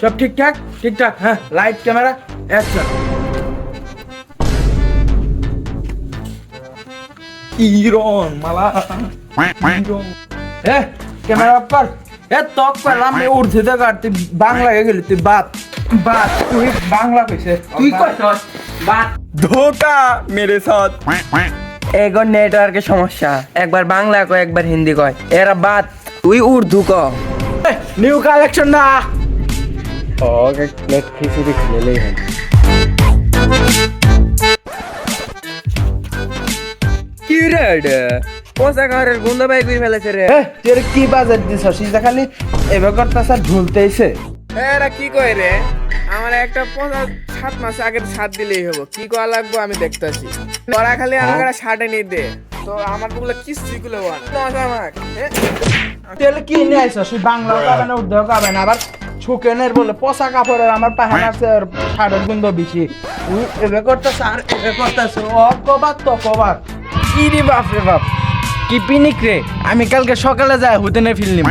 সব ঠিকঠাক? ঠিকঠাক হ্যাঁ লাইট ক্যামেরা অ্যাকশন ইরন মালা। এ ক্যামেরা কর। এ তক করলাম এ উর্ধে দে কাট তুই বাংলা গেলি তুই বাত বাত তুই বাংলা কইছে। তুই কইছস বাত ধোকা মেরে সাথ এগো নেটওয়ার্কের সমস্যা। একবার বাংলা কয় একবার হিন্দি কয়। এরা বাদ তুই উর্দু ক। নিউ কালেকশন না। ওকে নেট খিচুড়ি খেলেই হয় কি রে এটা? পোষা ঘরের গন্ধ বাই করে ফেলেছে রে। তোর কি বাজার দিছস ইজা খালি এবার করতাছ ঢুলতেইছে এরা কি কয় রে? আমার একটা পঁচা সাত মাস আগের সাত দিলেই হব। কি করা লাগবো আমি দেখতেছি। ওরা খালি আমাকে একটা শার্টে নিয়ে দে। তো আমারগুলো কিস্তি গুলো বল। আমাকে তেল কি নিয়ে আইছস? তুই বাংলাও পাবে না উর্দুও পাবে না আবার ছুকেনের বলে পচা কাপড়ের আমার পাহান আছে আর সারের গন্ধ বেশি। এবে করতেছে আর এবে করতেছে। ও কবাত তো কবাত কি বাপ রে বাপ। কি পিনিক রে? আমি কালকে সকালে যাই হুতেনে ফিল নিম